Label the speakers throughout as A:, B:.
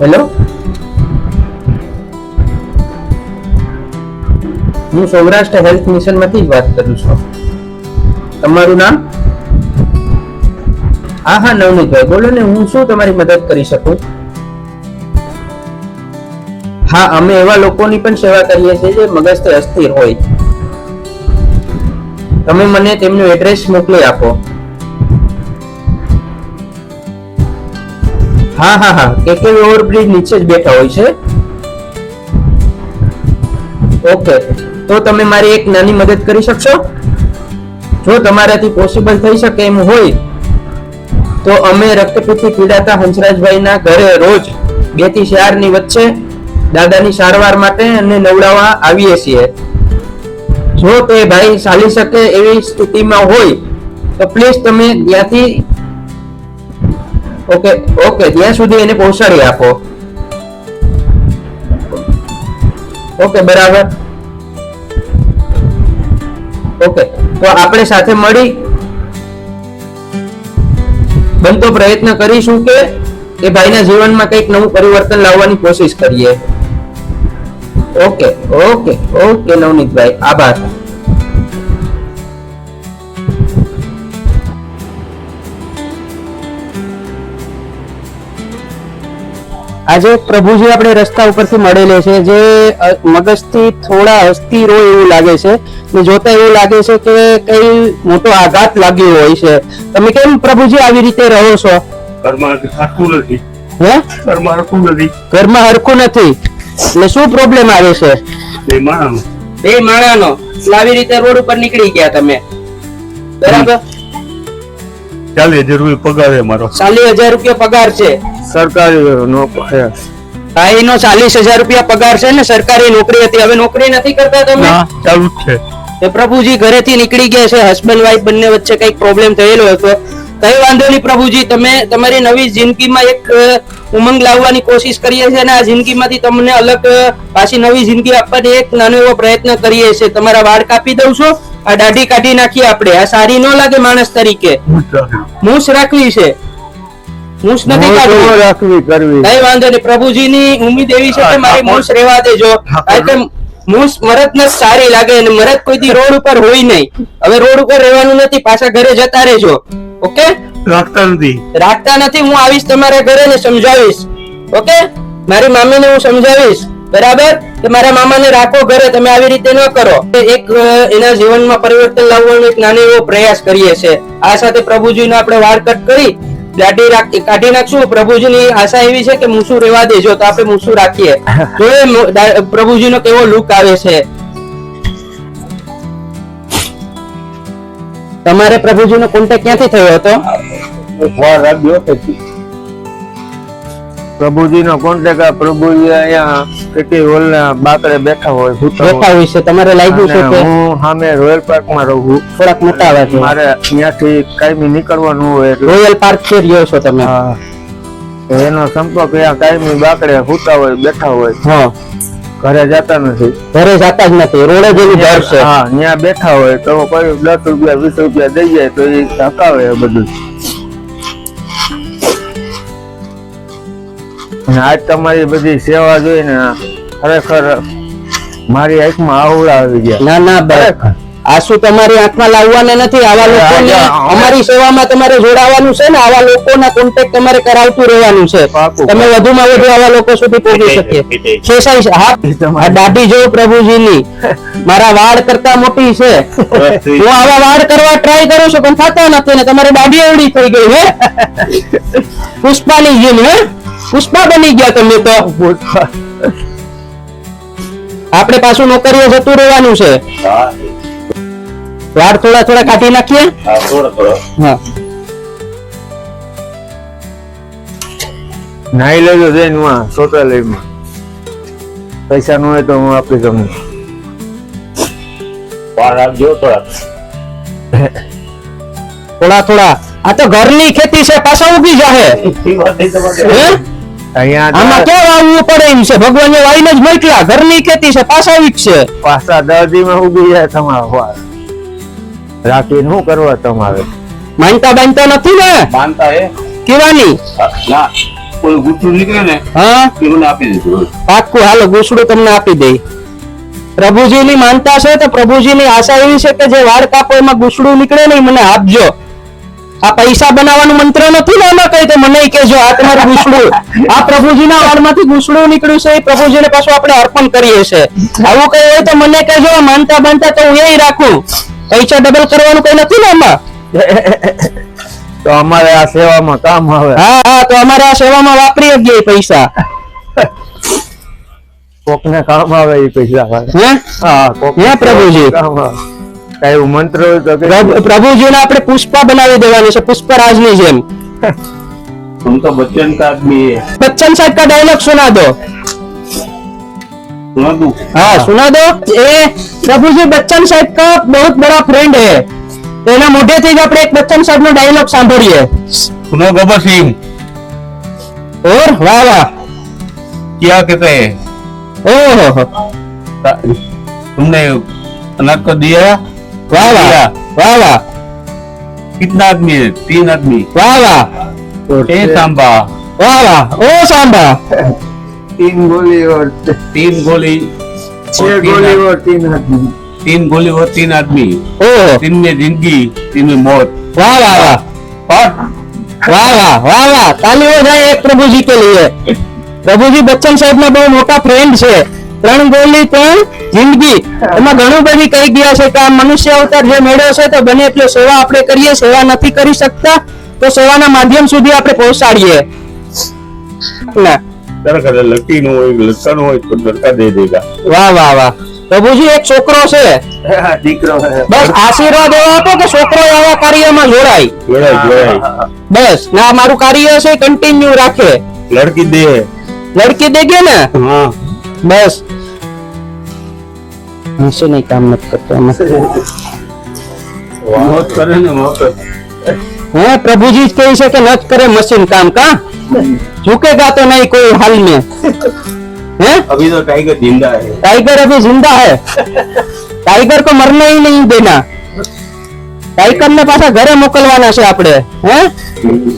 A: Hello? હું Saurashtra health મિશનમાંથી જ વાત કરું છું. તમારું નામ? હા હા, નવનીતભાઈ, બોલો ને, હું શું તમારી મદદ કરી શકું? હા, અમે એવા લોકોની પણ સેવા કરીએ છીએ જે મગજથી અસ્થિર હોય. તમે મને તેમનું એડ્રેસ મોકલી આપો. હા હા હા. કે ઓવરબ્રિજ નીચે જ બેઠા હોય છે. ઓકે. તો તમે મારી એક નાની મદદ કરી શકશો? જો તમારાથી પોસિબલ થઈ શકે એમ હોય, તો અમે રક્તપિત્તથી પીડાતા હંસરાજભાઈના ઘરે રોજ બેથી ચારની વચ્ચે દાદાની સારવાર માટે અને નવડાવવા આવીએ છીએ. જો તે ભાઈ ચાલી શકે એવી સ્થિતિમાં હોય, તો પ્લીઝ તમે ત્યાંથી ઓકે ઓકે, ત્યાં સુધી એને પહોંચાડી આપો. ઓકે, બરાબર. ઓકે, તો આપણે સાથે મળી. બનતો પ્રયત્ન કરીશું કે એ ભાઈના જીવનમાં કંઈક નવું પરિવર્તન લાવવાની કોશિશ કરીએ. ઓકે ઓકે ઓકે, નવનીતભાઈ, આભાર. આજે પ્રભુજી આપણે રસ્તા ઉપરથી મળેલે છે જે મગજથી થોડા અસ્થિર હોય એવું લાગે છે. ને જોતા એવું લાગે છે કે કઈ મોટો આઘાત લાગ્યો હોય છે. તમે કેમ પ્રભુજી આવી રીતે રહો છો?
B: ઘરમાં હરખું નથી.
A: હે?
B: ઘરમાં હરખું નથી.
A: ઘરમાં હરખું નથી. એટલે શું પ્રોબ્લેમ આવે છે? બે માણાનો. એટલે આવી રીતે રોડ ઉપર નીકળી ગયા તમે. બરાબર?
B: ચાલે રૂપિયા પગાર છે મારો.
A: ચાલીસ હજાર રૂપિયા પગાર છે.
B: સરકારી નો
A: ચાલીસ હજાર રૂપિયા પગાર છે ને સરકારી નોકરી હતી. હવે નોકરી નથી કરતા તમે
B: ચાલુ છે.
A: એ પ્રભુજી ઘરેથી નીકળી ગયા છે હસબન્ડ વાઈફ બંને વચ્ચે કંઈક પ્રોબ્લેમ થયેલો હતો. કઈ વાંધો નહીં પ્રભુજી તમે તમારી નવી જિંદગીમાં એક ઉમંગ લાવવાની કોશિશ કરીએ છીએ અને આ જિંદગીમાંથી તમને અલગ પાછી નવી જિંદગી આપવાની એક નાનો એવો પ્રયત્ન કરીએ છીએ. તમારા વાળ કાપી દઉં છો આ દાઢી કાઢી નાખીએ આપણે. આ સારી ન લાગે માણસ તરીકે. મૂછ રાખવી છે. મૂછ નથી કાઢવી.
B: રાખવી કરવી.
A: કઈ વાંધો નહીં પ્રભુજીની ઉમ્મીદ એવી છે કે મારી મૂછ રેવા દેજો. કારણ કે મૂછ મરદ ને સારી લાગે અને મરદ કોઈ દી રોડ ઉપર હોય નહીં. હવે રોડ ઉપર રહેવાનું નથી પાછા ઘરે જતા રહેજો. ઓકે?
B: રાખતા નથી.
A: રાખતા નથી હું આવીશ તમારા ઘરે ને સમજાવીશ. ઓકે? મારી મામીને હું સમજાવીશ. બરાબર? કે મારા મામાને રાખો ઘરે તમે આવી રીતે ન કરો. એક એના જીવનમાં પરિવર્તન લાવવાનો એક નાનો એવો પ્રયાસ કરીએ છે. આ સાથે પ્રભુજીનો આપણે વાળ કટ કરી દાઢી રાખ- કાઢી નાખશું. પ્રભુજીની આશા એવી છે કે મૂસું રેવા દેજો તો આપણે મૂસું રાખીએ. મુ- પ્રભુજીનો કેવો લુક આવે છે. તમારે પ્રભુજીનો કોન્ટેક્ટ ક્યાંથી થયો હતો?
B: વાર રાખ્યો પછી. પ્રભુજી નો કોન્ટેક્ટ આ પ્રભુજી અહીંયા કેટલી હોલ બાકડે બેઠા હોય સૂતા
A: હોય છે. તમારે લાગ્યું છે કે
B: હું સામે રોયલ પાર્કમાં રહું છું.
A: થોડાક મોટા અવાજમાં
B: મારે ત્યાંથી કાયમી નીકળવાનું હોય
A: રોયલ પાર્ક છે રહ્યો છો તમે.
B: એનો સંપર્ક અહીંયા કાયમી બાકડે સૂતા હોય બેઠા હોય
A: હા.
B: ઘરે જતા નથી.
A: ઘરે જતા જ નથી. રોડે જ એનું ઘર છે.
B: હા ત્યાં બેઠા હોય તો કોઈ દસ રૂપિયા વીસ રૂપિયા દઈ જાય તો એ હકાવે એ બધું. આજ તમારી બધી સેવા જોઈને ખરેખર મારી આંખમાં આવડા આવી ગયા.
A: ના ના બરાબર આંસુ તમારી આંખમાં લાવવાના નથી? આવા લોકોને અમારી સેવામાં તમારે જોડાવાનું છે ને? આવા લોકોના કોન્ટેક્ટ તમારે કરાવતું રહેવાનું છે. તમે વધુમાં વધુ આવા લોકો સુધી પહોંચી શકીએ. શેષાઈ હા આ દાઢી જો પ્રભુજીની. મારા વાળ કરતા મોટી છે. હું આવા વાળ કરવા ટ્રાય કરું છું પણ થતા નથી ને. તમારે દાઢી એવડી થઈ ગઈ હે? પુષ્પાની જેમ હે? પુષ્પા બની ગયા તમે તો. આપણે પાછું નોકરીએ જતું રહેવાનું છે. વાળ થોડા થોડા કાઢી નાખીએ. હા
B: નાઈ લેજો જઈને માં શૌચાલયમાં. પૈસા નું હોય તો હું આપી તમને
A: થોડા. થોડા આ તો ઘરની ખેતી છે પાછા ઉગી જાહે. આમાં તો વાવવું પડે એમ છે? ભગવાને વાઈને જ મોકલા. ઘરની ખેતી છે પાછા છે
B: પાછા દર્દીમાં ઉગી જાય તમારો વાળ રાખીને શું કરવા તમારે?
A: માનતા બાંધતા નથી ને?
C: માનતા એ?
A: કેવાની
C: ના. કોઈ ગુસડું નીકળે ને
A: હા?
C: એ મને આપી દીધું
A: પાક્કું હાલો ગુસડું તમને આપી દઈ. પ્રભુજીની માનતા છે તો પ્રભુજીની આશા એવી છે કે જે વાળ કાપો એમાં ગુસડું નીકળે ને મને આપજો. આ પૈસા બનાવવાનું મંત્ર નથી ને એમાં કઈ? તો મને કે જો આ તમારું ઘૂસડું આ પ્રભુજીના વાળમાંથી ઘૂસડું નીકળ્યું છે એ પ્રભુજીને પાછું આપણે અર્પણ કરીએ છે આવું કઈ હોય તો મને કહેજો માનતા માનતા તો હું એ રાખું. પૈસા ડબલ કરવાનું કઈ નથી ને એમાં
B: તો અમારે આ સેવામાં કામ આવે.
A: હા હા તો અમારે આ સેવામાં વાપરી શકીએ પૈસા.
B: કોકને કામ આવે એ પૈસા.
A: હા? કોક પ્રભુજી.
B: કામ આવે. કઈ એવું મંત્ર હોય તો કે
A: પ્રભુ- પ્રભુજીને આપણે પુષ્પા બનાવી દેવાની છે પુષ્પરાજની જેમ
C: तुम तो बच्चन का आदमी है
A: बच्चन साहब का डायलॉग सुना दो
C: सुना दू
A: हाँ सुना दो ये प्रभु जी बच्चन साहब का बहुत बड़ा फ्रेंड है તો એના મોઢેથી જ આપણે એક બચ્ચન સાહેબ નો ડાયલોગ સાંભળીએ
C: सुनो गबर सिंह
A: ઓર વાહ વાહ
C: क्या कहते हैं
A: ઓહો
C: ता- तुमने अनाज को दिया कितना आदमी है? तीन आदमी। ओ सांबा।
B: तीन गोली और
C: तीन गोली।
B: गोली और तीन आदमी।
C: तीन गोली और तीन आदमी।
A: ओ।
C: तीन में ज़िंदगी तीन में मौत।
A: वाह वाह वाह।
C: और
A: वाह वाह वाह वाह। ताली हो जाए एक प्रभु जी के लिए। प्रभु जी बच्चन साहब ना बहुत मोटा फ्रेंड है ત્રણ ગોલી ત્રણ જિંદગી એમાં ઘણું બધી કહી ગયા છે કે આ મનુષ્ય અવતાર જે મેળવ્યો છે તો બને એટલે સેવા આપણે કરીએ સેવા નથી કરી શકતા તો સેવાના માધ્યમ સુધી આપણે પહોંચાડીએ. વાહ વાહ વાહ. પ્રભુજી એક છોકરો છે. બસ આશીર્વાદ એવો આપો કે છોકરો એવા કાર્યમાં જોડાય. બસ ના મારું કાર્ય છે કન્ટિન્યુ રાખે.
C: લડકી દે.
A: લડકી દે
C: કે
A: ને बस। नहीं काम मत करते तो हाँ,
C: मत। करें ना
A: प्रभु जी के इसे के करे मशीन काम का। झुकेगा तो नहीं कोई हाल में। है?
C: अभी तो टाइगर ज़िंदा है।
A: टाइगर अभी ज़िंदा है। टाइगर को मरने ही नहीं देना। टाइगर ने पासा घरे मोकलवाना से आपड़े हैं? हम्म।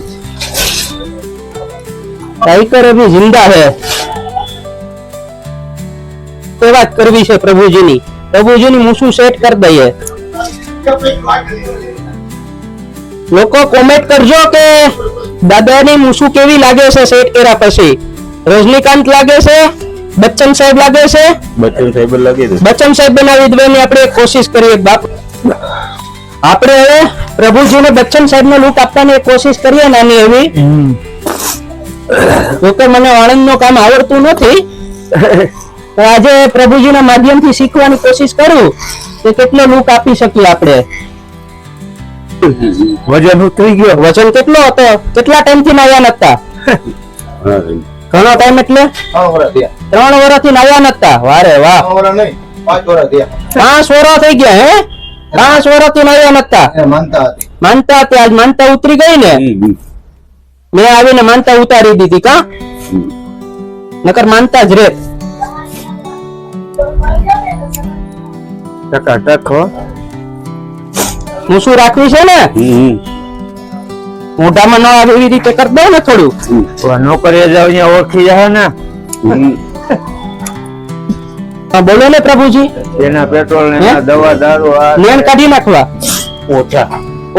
A: टाइगर अभी ज़िंदा है। સેવા કરવી છે પ્રભુજીની. પ્રભુજીની મૂછું સેટ કરી દઈએ? લોકો કોમેન્ટ કરજો કે દાદાની મૂછું કેવી લાગે છે સેટ કર્યા પછી? રજનીકાંત લાગે છે? બચ્ચન સાહેબ લાગે છે?
C: બચ્ચન સાહેબ લાગે છે.
A: બચ્ચન સાહેબ બનાવી દેવાની આપણે કોશિશ કરીએ. બાપ આપણે હવે પ્રભુજીને બચ્ચન સાહેબનો લૂક આપવાની કોશિશ કરીએ નાની એવી. જોકે મને આણંદનું કામ આવડતું નથી. તો આજે પ્રભુજીના માધ્યમથી શીખવાની કોશિશ કરું કે કેટલો લુક આપી શકીએ આપણે.
B: વજન ઉતરી ગયો.
A: વજન કેટલો હતો? કેટલા ટાઈમથી નાયા નતા? ઘણો ટાઈમ એટલે? ત્રણ વર્ષથી નાયા નતા? વારે વાહ. પાંચ વર્ષ થઈ ગયા હે? પાંચ વર્ષથી નાયા નતા? માનતા હતી. આજ માનતા ઉતરી ગઈ ને? મેં આવીને માનતા ઉતારી દીધી કા? નકર માનતા જ રે.
B: ટકાટક હો.
A: હું શું રાખવી છે ને? મોઢામાં ન આવે એવી રીતે કરી દઉં ને થોડું.
B: નોકરી જાવ અહીંયા ઓળખી જાય ને.
A: બોલો ને પ્રભુજી.
B: એના પેટ્રોલ ને દવા દારૂ
A: નેણ કાઢી નાખવા.
C: ઓછા.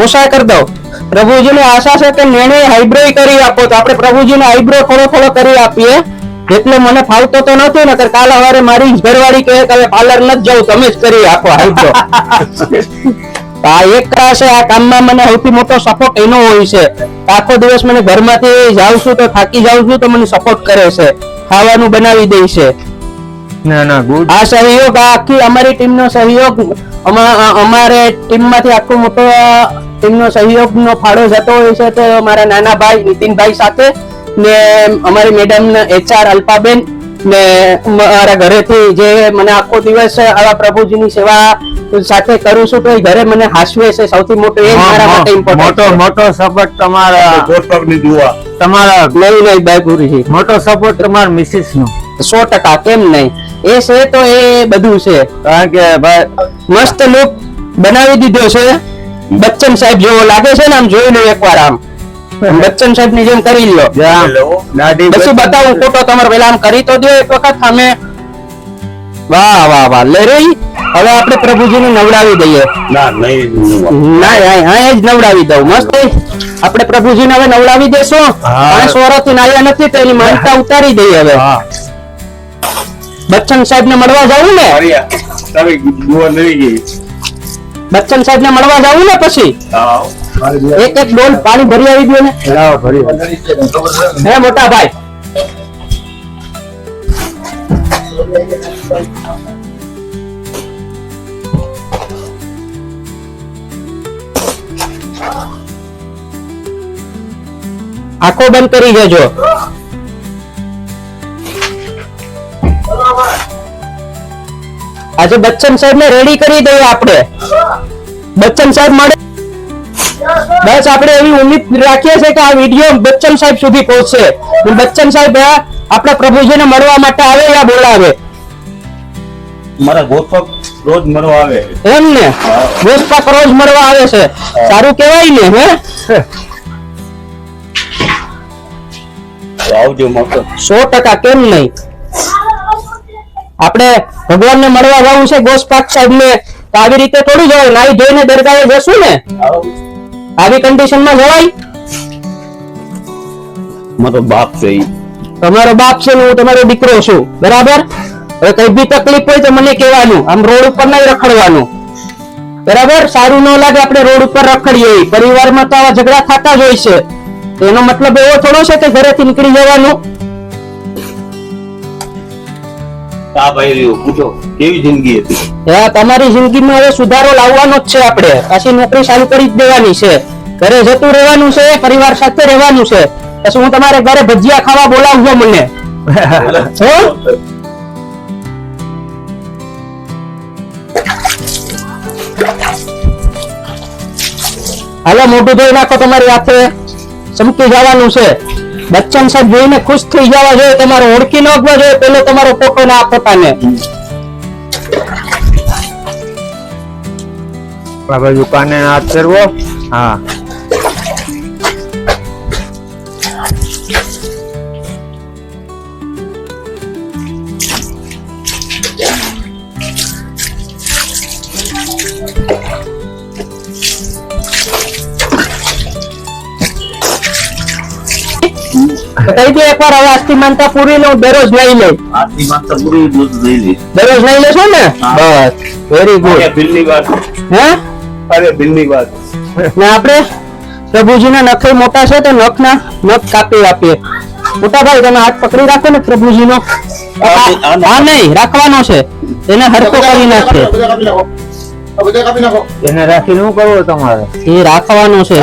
A: ઓછા કરી દો પ્રભુજીને આશા છે કે નેણે હાઈબ્રો કરી આપો તો આપણે પ્રભુજીને હાઈબ્રો થોડો થોડો કરી આપીએ. એટલે મને ફાવતો તો નથી ને કાલ સવારે મારી ઘરવાળી કહે કે પાર્લર નથી જવું તમે જ કરી આખો હાઈબ્રો આ એક છે આ કામમાં મને સૌથી મોટો સપોર્ટ એનો હોય છે. આખો દિવસ મને ઘરમાંથી જાઉં છું તો થાકી જાઉં છું તો મને સપોર્ટ કરે છે. ખાવાનું બનાવી દે છે.
B: ના ના ગુડ
A: આ સહયોગ આખી અમારી ટીમનો સહયોગ અમારે ટીમમાંથી આખો મોટો ટીમનો સહયોગનો ફાળો જતો હોય છે તો મારા નાના ભાઈ નીતિનભાઈ સાથે ને અમારી મેડમ એચઆર અલ્પાબેન ને મારા ઘરેથી જે મને આખો દિવસ આવા પ્રભુજીની સેવા સાથે કરું છું તો ઘરે મને હાસવે છે. સૌથી મોટો એ મારા માટે ઇમ્પોર્ટન્ટ
B: મોટો મોટો સપોર્ટ તમારા
C: ગોસ્તકની દુઆ.
B: તમારા
A: નહીં નહીં બાયગુરુજી
B: મોટો સપોર્ટ તમારા મિસિસ નો
A: સો ટકા કેમ નહીં? એ છે તો એ બધું છે.
B: કારણ કે ભાઈ
A: મસ્ત લુક બનાવી દીધો છે. બચ્ચન સાહેબ જેવો લાગે છે ને આમ જોઈ લો એકવાર આમ. બચ્ચન સાહેબની જેમ કરી લો પછી બતાવું ફોટો તમારે પેલા આમ કરી તો દો એક વખત અમે વાહ વાહ વાહ. લે રહી હવે આપણે પ્રભુજીને નવડાવી દઈએ.
C: ના
A: ના જ નવડાવી દઉં. મસ્ત. આપણે પ્રભુજીને હવે નવડાવી દેશું.
B: હા.
A: વર્ષથી નાયા નથી તો એની માનતા ઉતારી દઈએ હવે.
B: હા.
A: બચ્ચન સાહેબ ને મળવા જવું ને? બચ્ચન સાહેબ ને મળવા જવું ને પછી?
C: હા.
A: એક એક ડોલ પાણી ભરી આવી દો ને?
B: લાવો ભરી
A: હે મોટા ભાઈ. આંખો બંધ કરી જજો આજે બચ્ચન સાહેબ ને રેડી કરી દઈએ આપણે. બચ્ચન સાહેબ મળે. બસ આપણે એવી ઉમ્મીદ રાખીએ છીએ કે આ વીડિયો બચ્ચન સાહેબ સુધી પહોંચશે. બચ્ચન સાહેબ આપણા પ્રભુજીને મળવા માટે આવે યા બોલાવે?
C: મારા ગોપક રોજ મળવા આવે
A: એમ ને? ગોપક રોજ મળવા આવે છે. સારું કહેવાય ને હે?
C: આવજો
A: સો ટકા કેમ નહીં? આપણે ભગવાનને મળવા જવું છે ગોસ્પાક સાહેબ ને તો આવી રીતે થોડું જવાય નાઈ જોઈને દરગાહે જશું ને? આવી કન્ડિશનમાં જવાય?
C: મારો બાપ છે
A: તમારો બાપ છે ને હું તમારો દીકરો છું. બરાબર? હવે કઈ બી તકલીફ હોય તો મને કહેવાનું. આમ રોડ ઉપર નહીં રખડવાનું. બરાબર? સારું ન લાગે આપણે રોડ ઉપર રખડીએ. પરિવારમાં તો આવા ઝઘડા થતા જ હોય છે. એનો મતલબ એવો થોડો છે કે ઘરેથી નીકળી જવાનું.
C: આ ભાઈ રહ્યો. પૂછો કેવી જિંદગી હતી?
A: હા તમારી જિંદગીમાં હવે સુધારો લાવવાનો જ છે આપણે. પાછી નોકરી ચાલુ કરી જ દેવાની છે. ઘરે જતું રહેવાનું છે પરિવાર સાથે રહેવાનું છે. પછી હું તમારે ઘરે ભજીયા ખાવા બોલાવજો મને. હાલો મોઢું ધોઈ નાખો તમારી હાથે. ચમકી જવાનું છે. બચ્ચન સાહેબ જોઈને ખુશ થઈ જવા જોઈએ, તમારો ઓળખી નાખવા જોઈએ, પેલો તમારો ફોટો ના પોતાને.
B: બાબા બાજુ કાને હાથ ફેરવો? હા.
A: કહી દે એકવાર હવે આજથી માનતા પૂરી લઉં દરરોજ લઈ લે.
C: આટલી માનતા પૂરી દૂધ લઈ લે.
A: દરરોજ લઈ લેશો ને? બસ વેરી
C: અરે
A: ગુડ
C: બિલની વાત.
A: હે?
C: અરે બિલની વાત.
A: ને આપણે પ્રભુજીના નખે મોટા છે તો નખના નખ કાપી આપીએ. મોટા ભાઈ તમે હાથ પકડી રાખો ને પ્રભુજીનો.
C: આ-
A: નહીં રાખવાનો છે. એને હરકો કરી નાખે.
B: એને રાખીને શું કરવું તમારે?
A: એ રાખવાનો છે.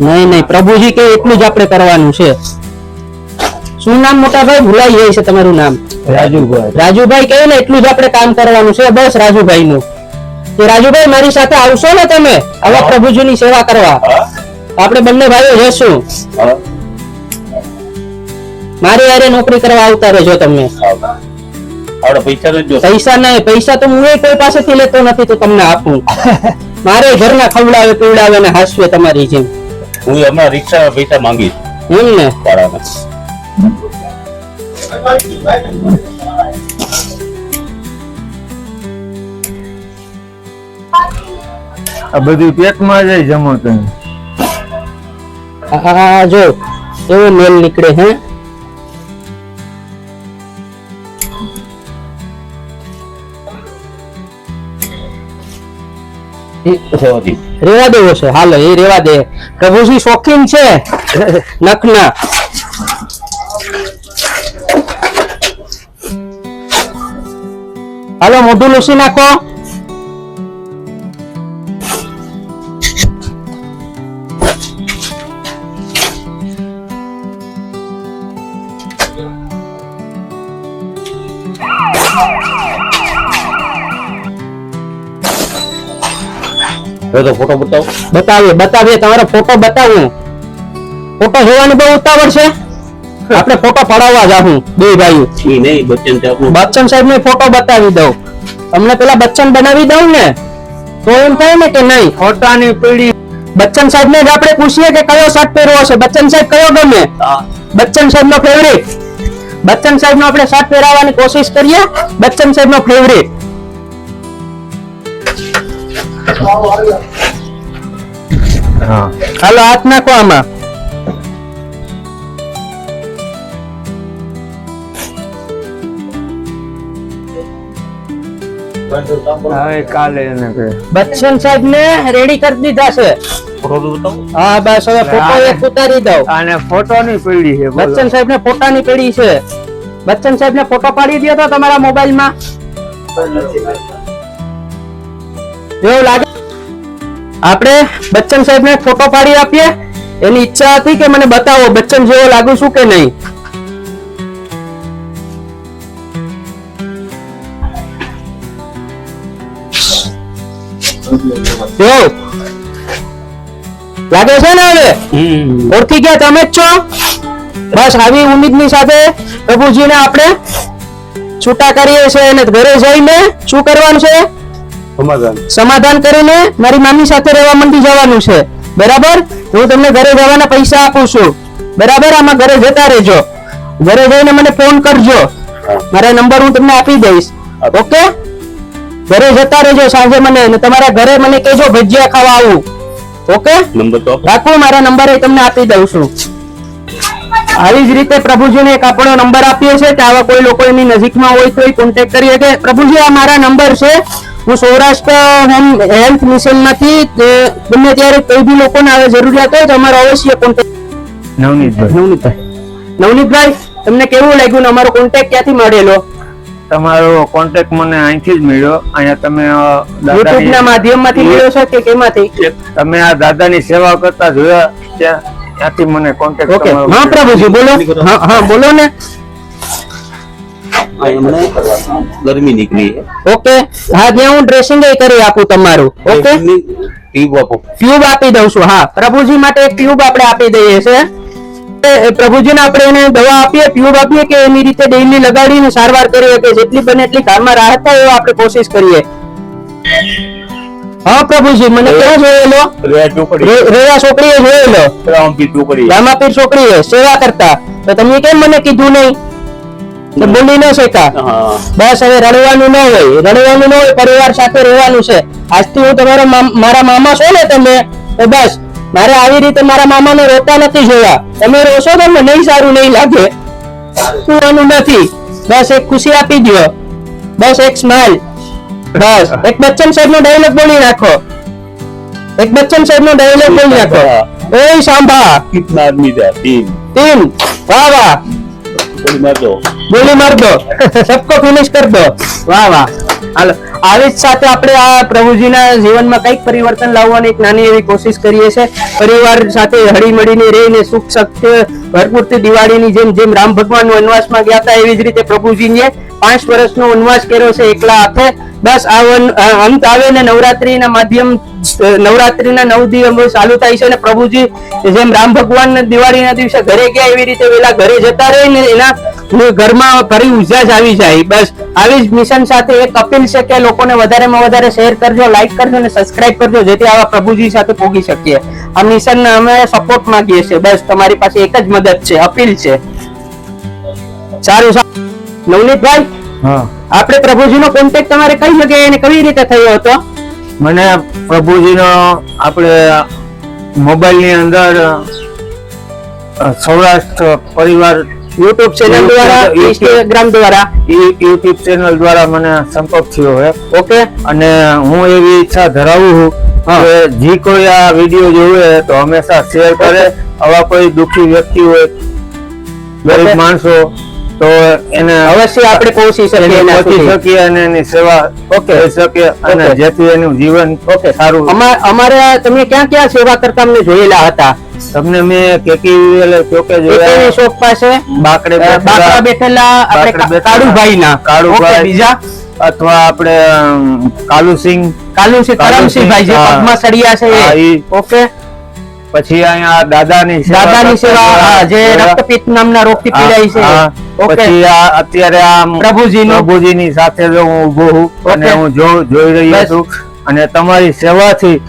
A: નહીં નહીં પ્રભુજી કે એટલું જ આપણે કરવાનું છે. શું નામ મોટા ભૂલાઈ જાય છે તમારું નામ.
B: રાજુભાઈ.
A: રાજુભાઈ કહે ને એટલું જ આપણે કામ કરવાનું છે. બસ રાજુભાઈ નું તો રાજુભાઈ મારી સાથે આવશો ને તમે? આવા પ્રભુજીની સેવા કરવા. આપણે બંને ભાઈઓ જશું મારી હારે નોકરી કરવા આવતા રહેજો તમે.
C: આવડે પૈસા તો
A: પૈસા નહીં પૈસા તો હું કોઈ પાસેથી લેતો નથી તો તમને આપું. મારે ઘરના ખવડાવે પીવડાવે ને હાસવે તમારી જેમ.
C: હું હમણાં રિક્ષામાં પૈસા માંગીશ.
A: એમ ને?
B: આ બધું પેટમાં જાય જમો તમે.
A: આ જો એવો મેલ નીકળે હે.
C: સેવાથી
A: રેવા દેવો છે. હાલો, એ રેવા દે. પ્રભુજી શોખીન છે. નખના. હાલો, મોઢું લૂસી નાખો.
C: હવે તો ફોટો બતાવો.
A: બતાવીએ બતાવીએ તમારો ફોટો બતાવું. ફોટો જોવાની બહુ ઉતાવળ છે. આપણે ફોટો પડાવવા જાહું બે ભાઈઓ.
C: ઈ નહીં બચ્ચન સાહેબ
A: બચ્ચન સાહેબ ને ફોટો બતાવી દઉં. તમને પેલા બચ્ચન બનાવી દઉં ને તો એમ થાય ને કે નહીં.
B: ફોટાની પીડી
A: બચ્ચન સાહેબ ને જ આપણે પૂછીએ કે કયો શર્ટ પહેરવો છે. બચ્ચન સાહેબ કયો ગમે? બચ્ચન સાહેબ નો ફેવરેટ બચ્ચન સાહેબ નો આપણે શર્ટ પહેરાવવાની કોશિશ કરીએ. બચ્ચન સાહેબ નો ફેવરેટ
B: હા
A: હાલો હાથ નાખો આમાં.
B: કાલે
A: બચ્ચન સાહેબ ને રેડી કરી દીધા છે. હા બસ હવે ફોટો એક ઉતારી દઉં.
B: આને ફોટો ની પેઢી છે
A: બચ્ચન સાહેબ ને ફોટાની પેઢી છે. બચ્ચન સાહેબ ને ફોટો પાડી દો તો તમારા મોબાઈલમાં એવું લાગે આપણે બચ્ચન સાહેબ ને ફોટો પાડી આપીએ. એની ઈચ્છા હતી કે મને બતાવો બચ્ચન જેવો લાગુ છું કે નહીં? લાગે છે ને હવે? ઓળખી ગયા તમે જ છો? બસ આવી ઉમ્મીદની સાથે પ્રભુજીને આપણે છૂટા કરીએ છીએ અને ઘરે જઈને શું કરવાનું છે?
C: સમાધાન.
A: સમાધાન કરીને મારી મામી સાથે રહેવા મંડી જવાનું છે. બરાબર? હું તમને ઘરે જવાના પૈસા આપું છું. બરાબર? આમાં ઘરે જતા રહેજો. ઘરે જઈને મને ફોન કરજો. મારા નંબર હું તમને આપી દઈશ. ઓકે? ઘરે જતા રહેજો સાંજે મને અને તમારા ઘરે મને કહેજો ભજીયા ખાવા આવું. ઓકે?
C: નંબર તો.
A: રાખો મારા નંબર એ તમને આપી દઉં છું. આવી જ રીતે પ્રભુજીને એક આપણો નંબર આપ્યો છે કે આવા કોઈ લોકો એની નજીકમાં હોય તો કોન્ટેક્ટ કરી શકે. પ્રભુજી આ મારા નંબર છે. હું સૌરાષ્ટ્ર હોમ હેલ્થ મિશનમાંથી ગમે ત્યારે કોઈ બી લોકોને આવે જરૂરિયાત હોય તો અમારો અવશ્ય કોન્ટેક્ટ
B: નવનીતભાઈ.
A: નવનીતભાઈ. નવનીતભાઈ તમને કેવું લાગ્યું અમારો કોન્ટેક્ટ ક્યાંથી મળેલો?
B: તમારો કોન્ટેક્ટ મને અહીંથી જ મળ્યો. અહીંયા તમે અ,
A: યુટ્યુબ ના
B: દાદાની
A: માધ્યમમાંથી મળ્યો છે કે કેમાંથી?
B: તમે આ દાદાની સેવા કરતા જોયા ત્યાં. ત્યાંથી મને કોન્ટેક્ટ
A: ઓકે હા પ્રભુજી બોલો. હા હા બોલો ને.
C: એમને ગરમી નીકળી
A: ઓકે? હા ત્યાં હું ડ્રેસિંગ કરી આપું તમારું. ઓકે?
C: ટ્યુબ આપો.
A: ટ્યુબ આપી દઉં છું હા. પ્રભુજી માટે ટ્યુબ આપણે આપી દઈએ છે. પ્રભુજીને આપણે એને દવા આપીએ ટ્યુબ આપીએ કે એની રીતે ડેઈલી લગાડીને સારવાર કરીએ કે જેટલી બને એટલી કારમાં રાહત થાય એવો આપણે કોશિશ કરીએ. હા પ્રભુજી મને ક્યાં જોયેલો રેવા છોકરીએ જોયેલો રામાપીર છોકરીએ સેવા કરતા. તો તમે કેમ મને કીધું નહીં? તો બોલી ન શકા બસ હવે રડવાનું ન હોય. રડવાનું ન હોય પરિવાર સાથે રહેવાનું છે. આજથી હું તમારો મારા મામા છો ને તમે તો બસ મારે આવી રીતે મારા મામાને રોતા નથી જોયા. તમે રોશો તમને નહીં સારું નહીં લાગે. સુવાનું નથી. બસ એક ખુશી આપી દો બસ એક સ્માઈલ બસ. એક બચ્ચન સાહેબ નો ડાયલોગ બોલી નાખો. એક બચ્ચન સાહેબ નો ડાયલોગ બોલી નાખો. ઓય સાંભા.
C: કિતના આદમી થયા તીન
A: તીન વાહ વાહ.
C: દો
A: ગોલી માર દો સબકો ફિનિશ કર દો. વાહ વાહ. હાલો. આવી જ સાથે આપણે આ પ્રભુજીના જીવનમાં કંઈક પરિવર્તન લાવવાની એક નાની એવી કોશિશ કરીએ છીએ. પરિવાર સાથે હળી મળીને રહીને સુખ, સત્ય ભરપૂરથી દિવાળીની જેમ જેમ રામ ભગવાન વનવાસમાં ગયા હતા, એવી જ રીતે પ્રભુજીને પાંચ વર્ષનો વનવાસ કર્યો છે એકલા હાથે. બસ આ અંત આવે ને નવરાત્રીના માધ્યમ નવરાત્રીના નવ દિવસ ચાલુ થાય છે અને પ્રભુજી જેમ રામ ભગવાન દિવાળીના દિવસે ઘરે ગયા એવી રીતે વેલા ઘરે જતા રહે ને એના ઘરમાં ફરી ઉજાસ આવી જાય. બસ આવી જ મિશન સાથે એક અપીલ છે કે લોકોને વધારેમાં વધારે શેર કરજો લાઈક કરજો અને સબસ્ક્રાઇબ કરજો, જેથી આવા પ્રભુજી સાથે પોગી શકીએ. આ મિશન અમે સપોર્ટ માંગીએ છીએ. બસ તમારી પાસે એક જ મદદ છે, અપીલ છે. સારું સારું. નવનીતભાઈ
B: હા.
A: આપણે પ્રભુજીનો કોન્ટેક્ટ તમારે કઈ જગ્યાએ અને કઈ રીતે થયો હતો?
B: મને પ્રભુજીનો આપણે મોબાઈલની અંદર સૌરાષ્ટ્ર પરિવાર
A: યુટ્યુબ ચેનલ દ્વારા ઇન્સ્ટાગ્રામ દ્વારા?
B: યુટ્યુબ ચેનલ દ્વારા મને સંપર્ક થયો છે
A: ઓકે.
B: અને હું એવી ઈચ્છા ધરાવું છું. કે જે કોઈ આ વીડિયો જોવે તો હંમેશા શેર કરે. આવા કોઈ દુઃખી વ્યક્તિ હોય ગરીબ માણસો તો એને
A: અવશ્ય આપણે પહોંચી શકીએ
B: પહોંચી શકીએ અને એની સેવા થઈ શકીએ અને જેથી એનું જીવન સારું
A: અમારે તમે ક્યાં ક્યાં સેવા કરતા અમને જોયેલા હતા?
B: તમને મેં કેકી ચોકે જોયા.
A: શોપ પાસે?
B: બાકડે
A: બાકડા બેઠેલા આપણે કાળુભાઈ ના
B: કાળુભાઈ.
A: બીજા?
B: અથવા આપણે કાલુસિંહ.
A: કાલુસિંહ કરમસિંહભાઈ જે. પગમાં સળિયા છે. ઓકે.
B: પછી અહીંયા દાદાની
A: દાદાની સેવા જે. રક્તપિત્ત નામના રોગથી પીડાય છે.
B: પછી આ અત્યારે આ
A: પ્રભુજી
B: પ્રભુજીની સાથે જો હું ઊભો છું અને હું જોઈ રહ્યો છું અને તમારી સેવાથી.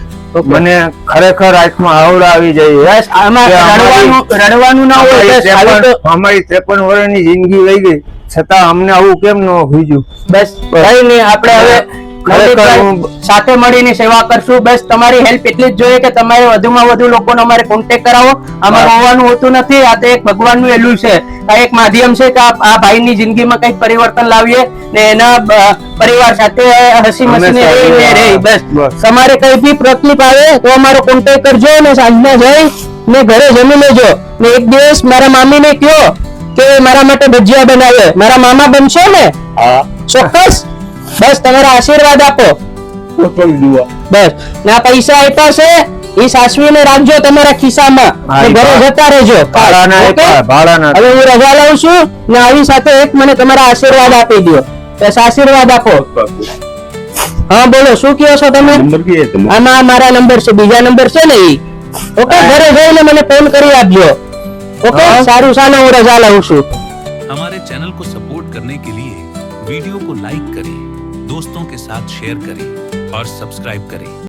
B: મને ખરેખર આંખમાં આવડ આવી જાય
A: બસ આમાં રડવાનું રડવાનું ના હોય
B: અમારી ત્રેપન- વર્ષની જિંદગી વહી ગઈ. છતાં અમને આવું કેમ ન હુજ્યું
A: બસ. કઈ નહીં આપણે હવે સાથે મળીને સેવા કરશું. બસ તમારી હેલ્પ એટલી જ જોઈએ કે તમારે વધુમાં વધુ લોકોનો અમારે કોન્ટેક્ટ કરાવો.
B: અમારે
A: હોવાનું હોતું નથી. આ તો એક ભગવાનનું એલું છે. આ એક માધ્યમ છે કે આ ભાઈની જિંદગીમાં કંઈક પરિવર્તન લાવીએ ને એના પરિવાર સાથે હસી મસીને રહીને રહી બસ. તમારે કઈ બી તકલીફ આવે તો અમારો કોન્ટેક્ટ કરજો ને સાંજના જઈ ને ઘરે જમી લેજો. ને એક દિવસ મારા મામીને કયો કે મારા માટે ભજીયા બનાવે. મારા મામા બનશો ને? ચોક્કસ. બસ તમારા આશીર્વાદ આપો
C: તો કરી દુઆ
A: બસ ને આ પૈસા આપ્યા છે એ સાચવીને રાખજો તમારા ખિસ્સામાં
B: હા,
A: ને
B: ઈ
A: ઘરે
B: ભા-
A: જતા રહેજો
B: ભાડાના
A: Okay?
B: આપ્યા, ભાડાના
A: હવે હું રજા લઉં છું ને આવી સાથે એક મને તમારા આશીર્વાદ આપી દો બસ આશીર્વાદ આપો હા બોલો શું કહો છો તમે
C: નંબર કીએ તમે
A: આમાં મારા નંબર છે બીજા નંબર છે ને ઈ ઓકે ઘરે જઈને મને ફોન કરી આપજો ઓકે
B: હા.
A: સારું સાને હું રજા લઉં છું
D: हमारे चैनल को सपोर्ट करने के लिए वीडियो को लाइक करें दोस्तों के साथ शेयर करें और सब्सक्राइब करें